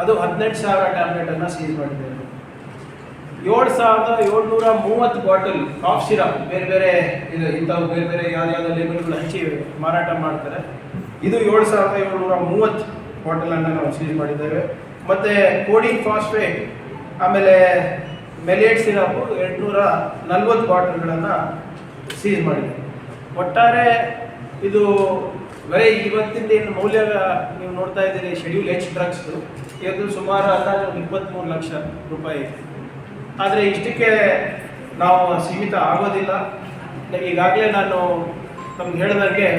ಅದು ಹದಿನೆಂಟು ಸಾವಿರ ಟ್ಯಾಬ್ಲೆಟನ್ನು ಸೀಸ್ ಮಾಡಿದ್ದೇವೆ ಏಳು ಸಾವಿರದ ಏಳ್ನೂರ ಮೂವತ್ತು ಬಾಟಲ್ ಕಾಫ್ ಸಿರಪ್ ಬೇರೆ ಬೇರೆ ಇದು ಇಂಥವು ಬೇರೆ ಬೇರೆ ಯಾವ್ದಾವ್ದು ಲೇಬಲ್ಗಳು ಹಂಚಿ ಮಾರಾಟ ಮಾಡ್ತಾರೆ. ಇದು ಏಳು ಸಾವಿರದ ಏಳ್ನೂರ ಮೂವತ್ತು ಬಾಟಲನ್ನು ನಾವು ಸೀಸ್ ಮಾಡಿದ್ದೇವೆ. ಮತ್ತು ಕೋಡಿಂಗ್ ಫಾಸ್ಫೇಟ್ ಆಮೇಲೆ ಮೆಲೇಟ್ ಸಿರಪ್ ಎಂಟುನೂರ ನಲ್ವತ್ತು ಬಾಟಲ್ಗಳನ್ನು ಸೀಸ್ ಮಾಡಿದ್ದೇವೆ ಒಟ್ಟಾರೆ ಇದು ಬರೀ ಇವತ್ತಿಂದ ಏನು ಮೌಲ್ಯ ನೀವು ನೋಡ್ತಾ ಇದ್ದೀರಿ ಶೆಡ್ಯೂಲ್ ಎಚ್ ಡ್ರಗ್ಸ್ದು ಇದು ಸುಮಾರು ಅಂದಾಜು ಒಂದು ಇಪ್ಪತ್ತ್ಮೂರು ಲಕ್ಷ ರೂಪಾಯಿ ಆದರೆ ಇಷ್ಟಕ್ಕೆ ನಾವು ಸೀಮಿತ ಆಗೋದಿಲ್ಲ. ಈಗಾಗಲೇ ನಾನು ನಮ್ಗೆ ಹೇಳಿದಂಗೆ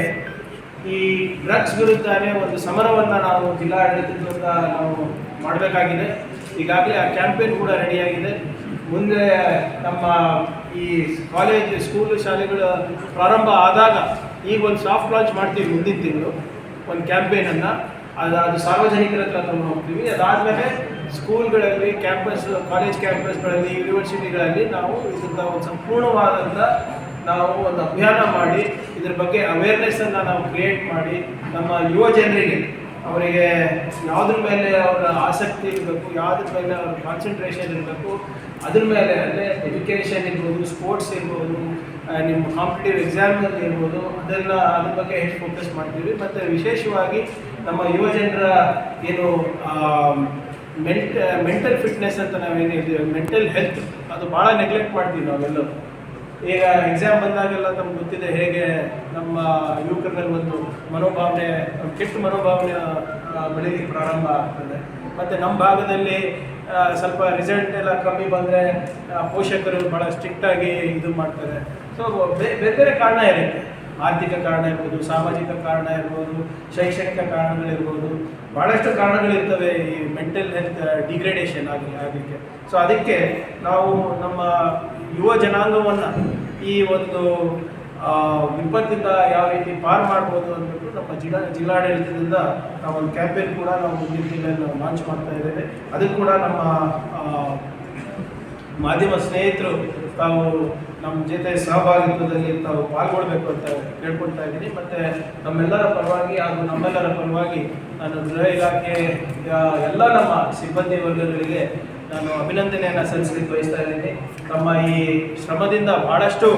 ಈ ಡ್ರಗ್ಸ್ ವಿರುದ್ಧನೇ ಒಂದು ಸಮರವನ್ನು ನಾವು ಜಿಲ್ಲಾಡಳಿತದಿಂದ ನಾವು ಮಾಡಬೇಕಾಗಿದೆ. ಈಗಾಗಲೇ ಆ ಕ್ಯಾಂಪೇನ್ ಕೂಡ ರೆಡಿಯಾಗಿದೆ. ಮುಂದೆ ನಮ್ಮ ಈ ಕಾಲೇಜ್, ಸ್ಕೂಲು, ಶಾಲೆಗಳು ಪ್ರಾರಂಭ ಆದಾಗ ಈಗ ಒಂದು ಸಾಫ್ಟ್ ಲಾಂಚ್ ಮಾಡ್ತೀವಿ ಮುಂದಿನ ತಿಂಗಳು, ಒಂದು ಕ್ಯಾಂಪೇನನ್ನು. ಅದು ಅದು ಸಾರ್ವಜನಿಕರ ಹತ್ರ ತಗೊಂಡು ಹೋಗ್ತೀವಿ. ಅದಾದಮೇಲೆ ಸ್ಕೂಲ್ಗಳಲ್ಲಿ ಕ್ಯಾಂಪಸ್, ಕಾಲೇಜ್ ಕ್ಯಾಂಪಸ್ಗಳಲ್ಲಿ, ಯೂನಿವರ್ಸಿಟಿಗಳಲ್ಲಿ ನಾವು ಇದರಿಂದ ಒಂದು ಸಂಪೂರ್ಣವಾದಂಥ ನಾವು ಒಂದು ಅಭಿಯಾನ ಮಾಡಿ, ಇದ್ರ ಬಗ್ಗೆ ಅವೇರ್ನೆಸ್ಸನ್ನು ನಾವು ಕ್ರಿಯೇಟ್ ಮಾಡಿ ನಮ್ಮ ಯುವ ಜನರಿಗೆ, ಅವರಿಗೆ ಯಾವುದ್ರ ಮೇಲೆ ಅವರ ಆಸಕ್ತಿ ಇರಬೇಕು, ಯಾವುದ್ರ ಮೇಲೆ ಅವ್ರ ಕಾನ್ಸಂಟ್ರೇಷನ್ ಇರಬೇಕು, ಅದ್ರ ಮೇಲೆ ಅಂದರೆ ಎಜುಕೇಷನ್ ಇರ್ಬೋದು ಸ್ಪೋರ್ಟ್ಸ್ ಇರ್ಬೋದು ನಿಮ್ಮ ಕಾಂಪಿಟೇಟಿವ್ ಎಕ್ಸಾಮ್ನಲ್ಲಿ ಇರ್ಬೋದು, ಅದೆಲ್ಲ ಅದ್ರ ಬಗ್ಗೆ ಹೆಚ್ಚು ಫೋಕಸ್ ಮಾಡ್ತೀವಿ. ಮತ್ತು ವಿಶೇಷವಾಗಿ ನಮ್ಮ ಯುವ ಜನರ ಏನು ಮೆಂಟ್ ಮೆಂಟಲ್ ಫಿಟ್ನೆಸ್ ಅಂತ ನಾವೇನು ಹೇಳ್ತೀವಿ ಮೆಂಟಲ್ ಹೆಲ್ತ್ ಅದು ಭಾಳ ನೆಗ್ಲೆಕ್ಟ್ ಮಾಡ್ತೀವಿ ನಾವೆಲ್ಲರೂ. ಈಗ ಎಕ್ಸಾಮ್ ಬಂದಾಗೆಲ್ಲ ನಮ್ಗೆ ಗೊತ್ತಿದೆ ಹೇಗೆ ನಮ್ಮ ಯುವಕರಲ್ಲಿ ಒಂದು ಮನೋಭಾವನೆ, ಕೆಟ್ಟ ಮನೋಭಾವನೆ ಬೆಳೀಲಿಕ್ಕೆ ಪ್ರಾರಂಭ ಆಗ್ತದೆ. ಮತ್ತು ನಮ್ಮ ಭಾಗದಲ್ಲಿ ಸ್ವಲ್ಪ ರಿಸಲ್ಟ್ ಎಲ್ಲ ಕಮ್ಮಿ ಬಂದರೆ ಪೋಷಕರು ಭಾಳ ಸ್ಟ್ರಿಕ್ಟಾಗಿ ಇದು ಮಾಡ್ತಾರೆ. ಸೊ ಬೇರೆ ಬೇರೆ ಕಾರಣ ಇರುತ್ತೆ. ಆರ್ಥಿಕ ಕಾರಣ ಇರ್ಬೋದು, ಸಾಮಾಜಿಕ ಕಾರಣ ಇರ್ಬೋದು, ಶೈಕ್ಷಣಿಕ ಕಾರಣಗಳಿರ್ಬೋದು ಭಾಳಷ್ಟು ಕಾರಣಗಳಿರ್ತವೆ ಈ ಮೆಂಟಲ್ ಹೆಲ್ತ್ ಡಿಗ್ರೇಡೇಷನ್ ಆಗಿ, ಆಗಲಿಕ್ಕೆ. ಸೊ ಅದಕ್ಕೆ ನಾವು ನಮ್ಮ ಯುವ ಜನಾಂಗವನ್ನು ಈ ಒಂದು ವಿಪತ್ತಿಂದ ಯಾವ ರೀತಿ ಪಾರ್ ಮಾಡ್ಬೋದು ಅಂದ್ಬಿಟ್ಟು ನಮ್ಮ ಜಿಲ್ಲಾ, ಜಿಲ್ಲಾಡಳಿತದಿಂದ ನಾವು ಒಂದು ಕ್ಯಾಂಪೇನ್ ಕೂಡ ನಾವು ಮುಂದಿನ ಜಿಲ್ಲೆಯಲ್ಲಿ ಲಾಂಚ್ ಮಾಡ್ತಾ ಇದ್ದೇವೆ. ಅದಕ್ಕೆ ಕೂಡ ನಮ್ಮ ಮಾಧ್ಯಮ ಸ್ನೇಹಿತರು ತಾವು ನಮ್ಮ ಜೊತೆ ಸಹಭಾಗಿತ್ವದಲ್ಲಿ ತಾವು ಪಾಲ್ಗೊಳ್ಬೇಕು ಅಂತ ಕೇಳ್ಕೊಳ್ತಾ ಇದ್ದೀನಿ. ಮತ್ತು ನಮ್ಮೆಲ್ಲರ ಪರವಾಗಿ ಹಾಗೂ ನಮ್ಮೆಲ್ಲರ ಪರವಾಗಿ ನಾನು ಗೃಹ ಇಲಾಖೆ ಎಲ್ಲ ನಮ್ಮ ಸಿಬ್ಬಂದಿ ವರ್ಗಗಳಿಗೆ ನಾನು ಅಭಿನಂದನೆಯನ್ನು ಸಲ್ಲಿಸಲಿಕ್ಕೆ ಬಯಸ್ತಾ ಇದ್ದೀನಿ. ತಮ್ಮ ಈ ಶ್ರಮದಿಂದ ಭಾಳಷ್ಟು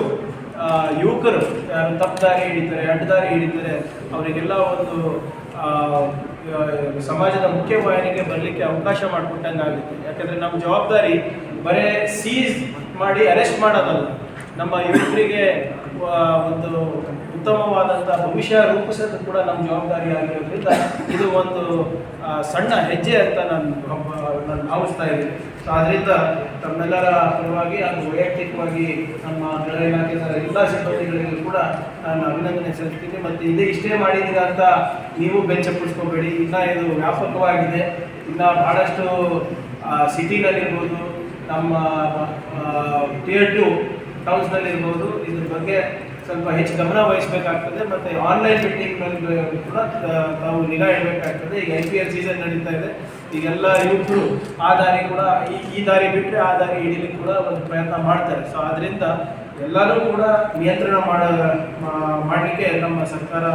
ಯುವಕರು ಯಾರು ತಪ್ಪದಾರಿ ಹಿಡಿತಾರೆ ಅಡ್ಡದಾರಿ ಹಿಡಿತಾರೆ, ಅವರಿಗೆಲ್ಲ ಒಂದು ಸಮಾಜದ ಮುಖ್ಯ ಮುಖ್ಯವಾಹಿನಿಗೆ ಬರಲಿಕ್ಕೆ ಅವಕಾಶ ಮಾಡಿಕೊಟ್ಟಂಗೆ ಆಗುತ್ತೆ ಯಾಕಂದರೆ ನಮ್ಮ ಜವಾಬ್ದಾರಿ ಬರೇ ಸೀಸ್ ಮಾಡಿ, ಅರೆಸ್ಟ್ ಮಾಡೋದಲ್ಲ. ನಮ್ಮ ಯುವಕರಿಗೆ ಒಂದು ಉತ್ತಮವಾದಂಥ ಭವಿಷ್ಯ ರೂಪಿಸೋದು ಕೂಡ ನಮ್ಮ ಜವಾಬ್ದಾರಿ ಆಗಿರೋದ್ರಿಂದ ಇದು ಒಂದು ಸಣ್ಣ ಹೆಜ್ಜೆ ಅಂತ ನಾನು ನಾನು ಭಾವಿಸ್ತಾ ಇದ್ದೀನಿ. ಸೊ ಆದ್ದರಿಂದ ತಮ್ಮೆಲ್ಲರ ಪರವಾಗಿ ಹಾಗೂ ವೈಯಕ್ತಿಕವಾಗಿ ನಮ್ಮ ಗೃಹ ಇಲಾಖೆಯ ಎಲ್ಲ ಸಿಬ್ಬಂದಿಗಳಿಗೂ ಕೂಡ ನಾನು ಅಭಿನಂದನೆ ಸಲ್ಲಿಸ್ತೀನಿ. ಮತ್ತು ಇದೇ ಇಷ್ಟೇ ಮಾಡಿದ್ದೀರಾ ಅಂತ ನೀವು ಬೆಂಚಪ್ಪಿಸ್ಕೋಬೇಡಿ ಇನ್ನೂ ಇದು ವ್ಯಾಪಕವಾಗಿದೆ. ಇನ್ನು ಭಾಳಷ್ಟು ಸಿಟಿನಲ್ಲಿರ್ಬೋದು, ನಮ್ಮ ಟಿಯರ್ ಟು ಟೌನ್ಸ್ನಲ್ಲಿರ್ಬೋದು ಇದ್ರ ಬಗ್ಗೆ ಸ್ವಲ್ಪ ಹೆಚ್ಚು ಗಮನ ವಹಿಸಬೇಕಾಗ್ತದೆ. ಮತ್ತು ಆನ್ಲೈನ್ ಮೀಟಿಂಗ್ನಲ್ಲಿ ಕೂಡ ತಾವು ನಿಗಾ ಇಡಬೇಕಾಗ್ತದೆ. ಈಗ ಐ ಪಿ ಎಲ್ ಸೀಸನ್ ನಡೀತಾ ಇದೆ. ಈಗೆಲ್ಲ ಯುವಕರು ಆ ದಾರಿ ಕೂಡ, ಈ ದಾರಿ ಬಿಟ್ಟರೆ ಆ ದಾರಿ ಹಿಡೀಲಿಕ್ಕೆ ಕೂಡ ಒಂದು ಪ್ರಯತ್ನ ಮಾಡ್ತಾರೆ. ಸೊ ಅದರಿಂದ ಎಲ್ಲರೂ ಕೂಡ ನಿಯಂತ್ರಣ ಮಾಡ ಮಾಡಲಿಕ್ಕೆ ನಮ್ಮ ಸರ್ಕಾರ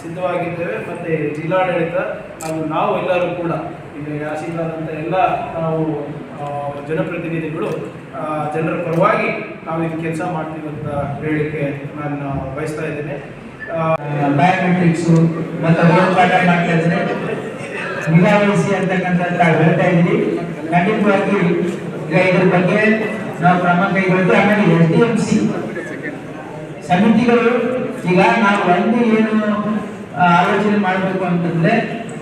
ಸಿದ್ಧವಾಗಿದ್ದೇವೆ. ಮತ್ತು ಜಿಲ್ಲಾಡಳಿತ ಹಾಗೂ ನಾವು ಎಲ್ಲರೂ ಕೂಡ, ಈಗ ಯಾಸೀನ್ದಾರ್ ಎಲ್ಲ ನಾವು ಜನಪ್ರತಿನಿಧಿಗಳು ಜನರ ಪರವಾಗಿ ನಾವು ಇದು ಕೆಲಸ ಮಾಡ್ತೀವಿ ಅಂತ ನಾನು ಬಯಸ್ತಾ ಇದ್ದೇನೆ. ಬಯೋಮೆಟ್ರಿಕ್ಸ್ ಮತ್ತು ಓಟ್ ಪಾಠ ಮಾಡ್ತಾ ಇದ್ದೇನೆ. ನಿಗಾ ವಹಿಸಿ ಅಂತಕ್ಕಂಥ ತಾವು ಹೇಳ್ತಾ ಇದ್ದೀರಿ ಖಂಡಿತವಾಗಿ ಈಗ ಇದ್ರ ಬಗ್ಗೆ ನಾವು ಕ್ರಮ ಕೈಗೊಳ್ತೀವಿ ಆಮೇಲೆ ಎಸ್ ಡಿ ಎಂ ಸಿ ಸಮಿತಿಗಳು, ಈಗ ನಾವು ಒಂದು ಏನು ಆಲೋಚನೆ ಮಾಡಬೇಕು ಅಂತಂದ್ರೆ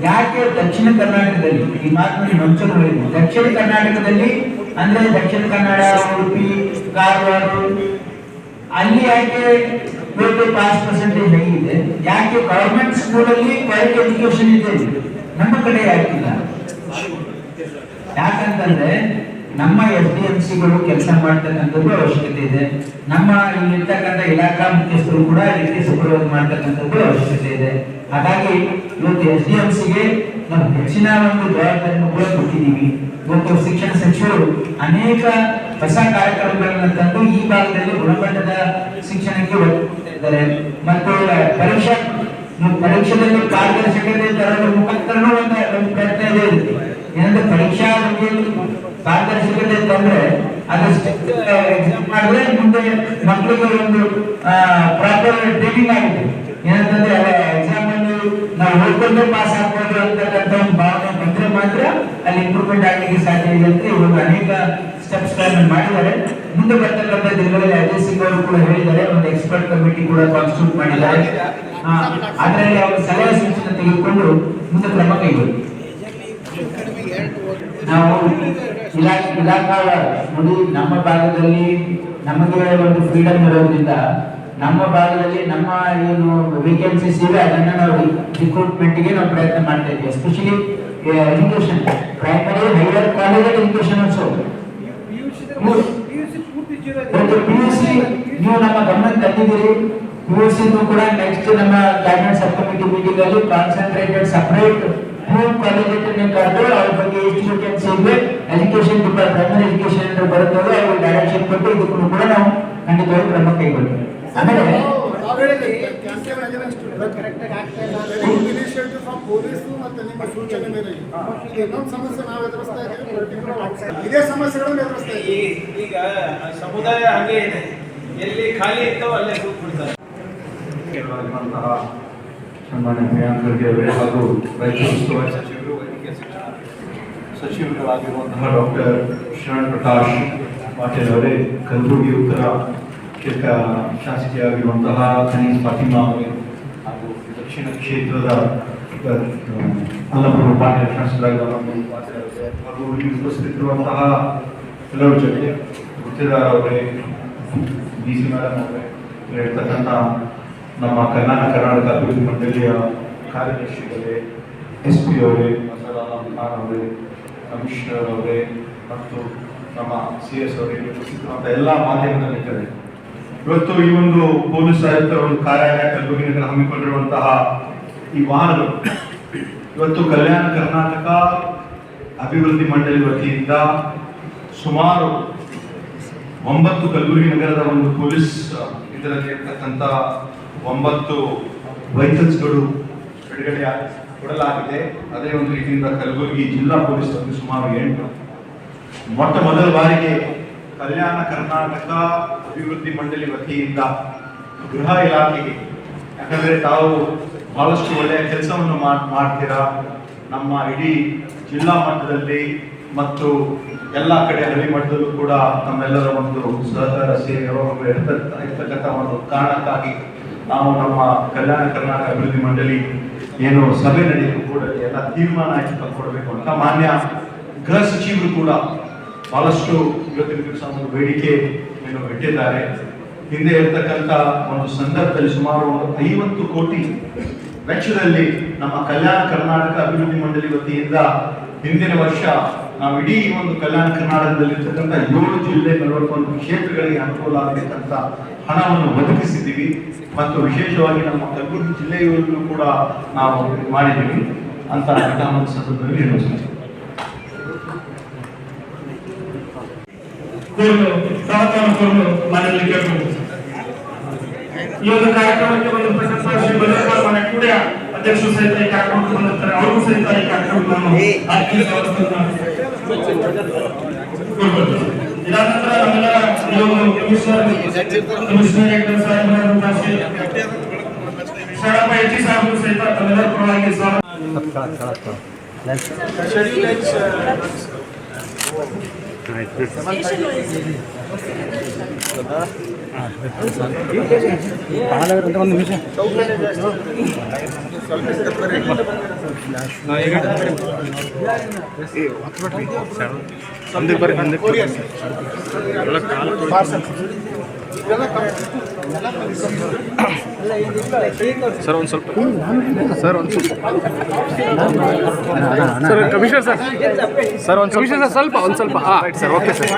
ಯಾಕೆ ದಕ್ಷಿಣ ಕರ್ನಾಟಕದಲ್ಲಿ, ಈ ಮಾತಿನಲ್ಲಿ ಮಂಚೂರು ಹೇಳಿದ್ವಿ ದಕ್ಷಿಣ ಕರ್ನಾಟಕದಲ್ಲಿ ಅಂದ್ರೆ ದಕ್ಷಿಣ ಕನ್ನಡ, ಉಡುಪಿ, ಕಾರವಾರ, ಅಲ್ಲಿ ಯಾಕೆ ಟ್ವೆಂಟಿ ಪಾಸ್ ಪರ್ಸೆಂಟೇಜ್ ಹೇಗಿದೆ ಯಾಕೆ ಗವರ್ಮೆಂಟ್ ಸ್ಕೂಲಲ್ಲಿ ಕ್ವಾಲಿಟಿ ಎಜುಕೇಶನ್ ಇದೆ? ನಮ್ಮ ಕಡೆ ಯಾಕಿಲ್ಲ. ಯಾಕಂತಂದ್ರೆ ನಮ್ಮ ಎಸ್ ಡಿ ಎಂ ಸಿಗಳು ಕೆಲಸ ಮಾಡ್ತಕ್ಕಂಥದ್ದು ಅವಶ್ಯಕತೆ ಇದೆ. ನಮ್ಮ ಇಲ್ಲಿರ್ತಕ್ಕಂಥ ಇಲಾಖಾ ಮುಖ್ಯಸ್ಥರು ಕೂಡ ಇದಕ್ಕೆ ಸಪೋರ್ಟ್ ಮಾಡ್ತಕ್ಕಂಥದ್ದು ಅವಶ್ಯಕತೆ ಇದೆ. ಹಾಗಾಗಿ ಇವತ್ತು ಎಸ್ ಡಿ ಎಂ ಸಿಗೆ ನಾವು ಹೆಚ್ಚಿನ ಒಂದು ಜವಾಬ್ದಾರಿಯನ್ನು ಕೂಡ ಕೊಟ್ಟಿದ್ದೀವಿ ಇವತ್ತು ಶಿಕ್ಷಣ ಸಚಿವರು ಅನೇಕ ಹೊಸ ಕಾರ್ಯಕ್ರಮಗಳನ್ನು ತಂದು ಈ ಭಾಗದಲ್ಲಿ ಗುಣಮಟ್ಟದ ಶಿಕ್ಷಣಕ್ಕೆ ಒತ್ತು ಕೊಡ್ತಾ ಇದ್ದಾರೆ. ಮತ್ತು ಪರೀಕ್ಷಾ, ಪರೀಕ್ಷೆಯಲ್ಲಿ ಪಾರದರ್ಶಕತೆ ತರೋದ್ರ ಮುಖಾಂತರನೂ ಒಂದು ಪ್ರಯತ್ನ ಇದೆ ಏನಂದ್ರೆ ಪರೀಕ್ಷಾ ಪಾರದರ್ಶಕತೆ ಅದು ಎಕ್ಸಾಮ್ ಮಾಡಿದ್ರೆ ಮುಂದೆ ಮಕ್ಕಳಿಗೆ ಒಂದು ಪ್ರಾಪರ್ ಟ್ರೈನಿಂಗ್ ಆಗಿದೆ ಏನಂತಂದ್ರೆ ಎಕ್ಸಾಮ್ ಅನ್ನು ನಾವು ಓದ್ಕೊಂಡು ಪಾಸ್ ಆಗ್ಬೋದು ಅಂತಕ್ಕಂಥ ಒಂದು ಭಾವನೆ ಬಂದ್ರೆ ಮಾತ್ರ ಅಲ್ಲಿ ಇಂಪ್ರೂವ್ಮೆಂಟ್ ಆಗ್ಲಿಕ್ಕೆ ಸಾಧ್ಯ ಇದೆ ಅಂತ ಇವಾಗ ಅನೇಕ ಸ್ಟೆಪ್ಸ್ಗಳನ್ನು ಮಾಡಿದ್ದಾರೆ. ಮುಂದೆ ಬರ್ತಕ್ಕಂಥ ದಿನಗಳಲ್ಲಿ ಅಜಯ್ ಸಿಂಗ್ ಅವರು ಕೂಡ ಹೇಳಿದ್ದಾರೆ ಒಂದು ಎಕ್ಸ್ಪರ್ಟ್ ಕಮಿಟಿ ಕೂಡ ಕಾನ್ಸ್ಟಿಟ್ಯೂಟ್ ಮಾಡಿದ್ದಾರೆ. ಅದರಲ್ಲಿ ಅವರು ಸಲಹೆ ಸೂಚನೆ ತೆಗೆದುಕೊಂಡು ಮುಂದೆ ಕ್ರಮ ಕೈಗೊಳ್ಳಿ. ನಾವು ಇಲಾಖೆ ಇಲಾಖಾ ನೋಡಿ ನಮ್ಮ ಭಾಗದಲ್ಲಿ ನಮಗೆ ಒಂದು ಫ್ರೀಡಮ್ ಇರೋದ್ರಿಂದ ನಮ್ಮ ಭಾಗದಲ್ಲಿ ನಮ್ಮ ಏನು ವೇಕೆನ್ಸೀಸ್ ಇವೆ ಅದನ್ನ ನಾವು ರಿಕ್ರೂಟ್ಮೆಂಟ್ಗೆ ನಾವು ಪ್ರಯತ್ನ ಮಾಡ್ತಾ ಇದ್ದೀವಿ especially education primary higher college education also P U C ನೀವು ನಮ್ಮ ಗಮನಕ್ಕೆ ತಂದಿದ್ದೀರಿ. ಪಿ ಯು ಸಿ ಕೂಡ ನೆಕ್ಸ್ಟ್ ನಮ್ಮ ಕ್ಯಾಬಿನೆಟ್ ಸಬ್ ಕಮಿಟಿ ಮೀಟಿಂಗ್ ಅಲ್ಲಿ ಕಾನ್ಸಂಟ್ರೇಟೆಡ್ ಸಪರೇಟ್ ಹೋಮ್ ಕಾಲೇಜ್ ಕರೆದು ಅವ್ರ ಬಗ್ಗೆ ಎಷ್ಟು ವೇಕೆನ್ಸಿ ಇದೆ ಎಜುಕೇಶನ್ ಪ್ರೈಮರಿ ಎಜುಕೇಶನ್ ಅಂತ ಬರುತ್ತಲ್ಲ ಅವ್ರ ಡೈರೆಕ್ಷನ್ ಕೊಟ್ಟು ಇದಕ್ಕೂ ಕೂಡ ನಾವು ಖಂಡಿತವಾಗಿ ಕ್ರಮ ಕೈಗೊಳ್ತೀವಿ. ಆಮೇಲೆ ಇನಿಷಿಯೇಟಿವ್ ಫ್ರಮ್ ಪೊಲೀಸು ಮತ್ತೆ ನಿಮ್ಮ ಸೂಚನೆ ಮೇರೆಗೆ ಇನ್ನೊಂದು ಸಮಸ್ಯೆ ನಾವು ಎದುರಿಸ್ತಾ ಇದ್ದೀವಿ ಇದೇ ಸಮಸ್ಯೆಗಳನ್ನು ಎದುರಿಸ್ತಾ ಈಗ ಸಮುದಾಯ ಹಾಗೆ ಇದೆ. ಎಲ್ಲಿ ಖಾಲಿ ಇರ್ತಾವ ಅಲ್ಲೇ ಕೂತ್ಬಿಡ್ತಾರೆ. ಸನ್ಮಾನ್ಯ ಹಾಗೂ ರೈತ ಉಸ್ತುವಾರಿ ಶಿಕ್ಷಣ ಸಚಿವರುಗಳಾಗಿರುವಂತಹ ಡಾಕ್ಟರ್ ಶರಣ್ ಪ್ರಕಾಶ್ ಪಾಟೀಲ್ ಅವರೇ ಕಲಬುರಗಿ ಉತ್ತರ ಕ್ಷೇತ್ರ ಶಾಸಕಿಯಾಗಿರುವಂತಹ ಖನೀಸ್ ಫಾತಿಮಾ ಅವರೇ ಹಾಗೂ ದಕ್ಷಿಣ ಕ್ಷೇತ್ರದ ಅಹ್, ಅಲ್ಲಪುರ ಪಾಟೀಲ್ ಶಾಸಕರಾಗಿರುವಂತಹ ಪಾಟೀಲ್ ಅವರೇ ಹಾಗೂ ಇಲ್ಲಿ ಉಪಸ್ಥಿತರಿರುವಂತಹ ಕೆಲವು ಜೊತೆ ಗುತ್ತಿದಾರ್ ಅವರೇ ಡಿ ಸಿ ಮೇಡಮ್ ಅವರೇ ಇರ್ತಕ್ಕಂಥ ನಮ್ಮ ಕರ್ನಾಟಕ ಕರ್ನಾಟಕ ಅಭಿವೃದ್ಧಿ ಮಂಡಳಿಯ ಕಾರ್ಯದರ್ಶಿಗಳೇ ಎಸ್ ಪಿ ಅವರೇ ಮಸರಾಮ್ ಖಾನ್ ಅವರೇ ಕಮಿಷನರ್ ಅವರೇ ಮತ್ತು ನಮ್ಮ ಸಿ ಎಸ್ ಅವರಿಗೆ ಅಂತ ಎಲ್ಲ ಮಾಧ್ಯಮದ ಮಿತ್ರರೇ ಇವತ್ತು ಈ ಒಂದು ಪೊಲೀಸ್ ಆಯುಕ್ತ ಒಂದು ಕಾರ್ಯಾಲಯ ಹಮ್ಮಿಕೊಂಡಿರುವಂತಹ ಈ ವಾಹನಗಳು, ಇವತ್ತು ಕಲ್ಯಾಣ ಕರ್ನಾಟಕ ಅಭಿವೃದ್ಧಿ ಮಂಡಳಿ ವತಿಯಿಂದ ಸುಮಾರು ಒಂಬತ್ತು ಕಲಬುರಗಿ ನಗರದ ಒಂದು ಪೊಲೀಸ್, ಇದರಲ್ಲಿ ಇರ್ತಕ್ಕಂಥ ಒಂಬತ್ತು ವೆಹಿಕಲ್ಸ್ಗಳು ಬಿಡುಗಡೆ ಆಗ್- ಕೊಡಲಾಗಿದೆ. ಅದೇ ಒಂದು ರೀತಿಯಿಂದ ಕಲಬುರಗಿ ಜಿಲ್ಲಾ ಪೊಲೀಸ್ ಸುಮಾರು ಎಂಟು. ಮೊಟ್ಟ ಮೊದಲ ಬಾರಿಗೆ ಕಲ್ಯಾಣ ಕರ್ನಾಟಕ ಅಭಿವೃದ್ಧಿ ಮಂಡಳಿ ವತಿಯಿಂದ ಗೃಹ ಇಲಾಖೆಗೆ, ಯಾಕಂದರೆ ತಾವು ಬಹಳಷ್ಟು ಒಳ್ಳೆಯ ಕೆಲಸವನ್ನು ಮಾಡ್ತೀರಾ? ನಮ್ಮ ಇಡೀ ಜಿಲ್ಲಾ ಮಟ್ಟದಲ್ಲಿ ಮತ್ತು ಎಲ್ಲ ಕಡೆ ಹಳ್ಳಿ ಮಟ್ಟದಲ್ಲೂ ಕೂಡ ತಮ್ಮೆಲ್ಲರ ಒಂದು ಸಹಕಾರ ಸೇವೆ ಇರ್ತಕ್ಕಂಥ ಒಂದು ಕಾರಣಕ್ಕಾಗಿ ನಾವು ನಮ್ಮ ಕಲ್ಯಾಣ ಕರ್ನಾಟಕ ಅಭಿವೃದ್ಧಿ ಮಂಡಳಿ ಏನು ಸಭೆ ನಡೆಯಲು ಕೂಡ ಎಲ್ಲ ತೀರ್ಮಾನ ಆಯ್ತು ಕೊಡಬೇಕು ಅಂತ ಮಾನ್ಯ ಗೃಹ ಸಚಿವರು ಕೂಡ ಬಹಳಷ್ಟು ಇವತ್ತಿನ ದಿವಸ ಒಂದು ಬೇಡಿಕೆ ಏನು ಇಟ್ಟಿದ್ದಾರೆ ಹಿಂದೆ ಇರ್ತಕ್ಕಂಥ ಒಂದು ಸಂದರ್ಭದಲ್ಲಿ ಸುಮಾರು ಒಂದು ಐವತ್ತು ಕೋಟಿ ವೆಚ್ಚದಲ್ಲಿ ನಮ್ಮ ಕಲ್ಯಾಣ ಕರ್ನಾಟಕ ಅಭಿವೃದ್ಧಿ ಮಂಡಳಿ ವತಿಯಿಂದ ಹಿಂದಿನ ವರ್ಷ ನಾವು ಇಡೀ ಒಂದು ಕಲ್ಯಾಣ ಕರ್ನಾಟಕದಲ್ಲಿ ಇರ್ತಕ್ಕಂಥ ಏಳು ಜಿಲ್ಲೆ ನಲವತ್ತೊಂದು ಕ್ಷೇತ್ರಗಳಿಗೆ ಅನುಕೂಲ ಆಗತಕ್ಕಂಥ ಹಣವನ್ನು ಒದಗಿಸಿದ್ದೀವಿ. ಮತ್ತು ವಿಶೇಷವಾಗಿ ನಮ್ಮ ಕಲಬುರಗಿ ಜಿಲ್ಲೆಯಲ್ಲೂ ಕೂಡ ನಾವು ಮಾಡಿದ್ದೀವಿ. ಅಂತ ಘಟನಾ ಸಂದರ್ಭದಲ್ಲಿ ಈ ಒಂದು ಕಾರ್ಯಕ್ರಮಕ್ಕೆ ಒಂದು ಪ್ರಶಸ್ತ ಶ್ರೀ ಮನೆ ಕೂಡ ಅಧ್ಯಕ್ಷರು ಸಹಿತ ಈ ಕಾರ್ಯಕ್ರಮಕ್ಕೆ ಬಂದಿರ್ತಾರೆ. ಅವರು ಸಹಿತ ಈ ಕಾರ್ಯಕ್ರಮಕ್ಕೆ ನಾನು ಆತ್ಮೀಯ ಸ್ವಾಗತವನ್ನು ಕೋರ್ಕೊಳ್ತೇನೆ. ಇದಾದ ನಂತರ ನಮ್ಮೆಲ್ಲರ ಈ ಒಂದು ಕಮಿಷನರ್ ಕಮಿಷನರ್ ಹೆಗ್ಡೆ ಸಾಹೇಬರಾದಂತಹ ಶ್ರೀ ಶರಣಪ್ಪ ಎಚ್ ಸಾಹೇಬರು ಸಹಿತ ತಮ್ಮೆಲ್ಲರ ಪರವಾಗಿ ಸ್ವಾಗತ ಶೆಡ್ಯೂಲ್ ಎಚ್ ಸರ್ ಒಂದು ಸ್ವಲ್ಪ ಸರ್ ಒಂದು ಸ್ವಲ್ಪ ಸರ್ ಕಮಿಷನರ್ ಸರ್ ಸರ್ ಒಂದು ಕಮಿಷನರ್ ಸರ್ ಸ್ವಲ್ಪ ಒಂದು ಸ್ವಲ್ಪ ಹಾಂ ರೈಟ್ ಸರ್ ಓಕೆ ಸರ್